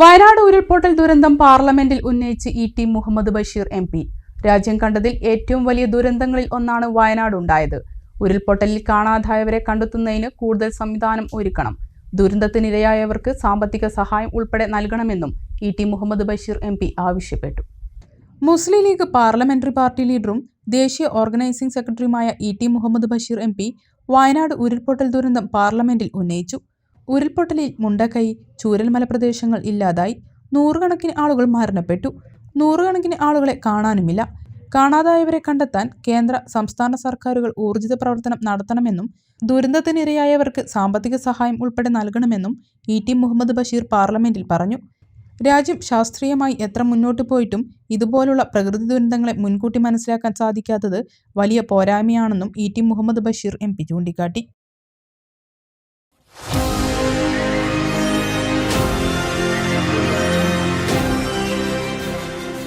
വയനാട് ഉരുൾപൊട്ടൽ ദുരന്തം പാർലമെന്റിൽ ഉന്നയിച്ച് E T Muhammad Basheer M P. രാജ്യം കണ്ടതിൽ ഏറ്റവും വലിയ ദുരന്തങ്ങളിൽ ഒന്നാണ് വയനാട് ഉണ്ടായത്. ഉരുൾപൊട്ടലിൽ കാണാതായവരെ കണ്ടെത്തുന്നതിന് കൂടുതൽ സംവിധാനം ഒരുക്കണം. ദുരന്തത്തിനിരയായവർക്ക് സാമ്പത്തിക സഹായം ഉൾപ്പെടെ നൽകണമെന്നും E T Muhammad Basheer M P ആവശ്യപ്പെട്ടു. മുസ്ലിം ലീഗ് പാർലമെന്ററി പാർട്ടി ലീഡറും ദേശീയ ഓർഗനൈസിംഗ് സെക്രട്ടറിയുമായ E T Muhammad Basheer M P Wayanad ഉരുൾപൊട്ടൽ ദുരന്തം പാർലമെന്റിൽ ഉന്നയിച്ചു. ഉരുൾപൊട്ടലിൽ മുണ്ടക്കൈ ചൂരൽമല പ്രദേശങ്ങൾ ഇല്ലാതായി നൂറുകണക്കിന് ആളുകൾ മരണപ്പെട്ടു. നൂറുകണക്കിന് ആളുകളെ കാണാനുമില്ല. കാണാതായവരെ കണ്ടെത്താൻ കേന്ദ്ര സംസ്ഥാന സർക്കാരുകൾ ഊർജിത പ്രവർത്തനം നടത്തണമെന്നും ദുരന്തത്തിനിരയായവർക്ക് സാമ്പത്തിക സഹായം ഉൾപ്പെടെ നൽകണമെന്നും ഇ ടി മുഹമ്മദ് ബഷീർ പാർലമെന്റിൽ പറഞ്ഞു. രാജ്യം ശാസ്ത്രീയമായി എത്ര മുന്നോട്ട് പോയിട്ടും ഇതുപോലുള്ള പ്രകൃതി ദുരന്തങ്ങളെ മുൻകൂട്ടി മനസ്സിലാക്കാൻ സാധിക്കാത്തത് വലിയ പോരായ്മയാണെന്നും E T Muhammad Basheer M P ചൂണ്ടിക്കാട്ടി.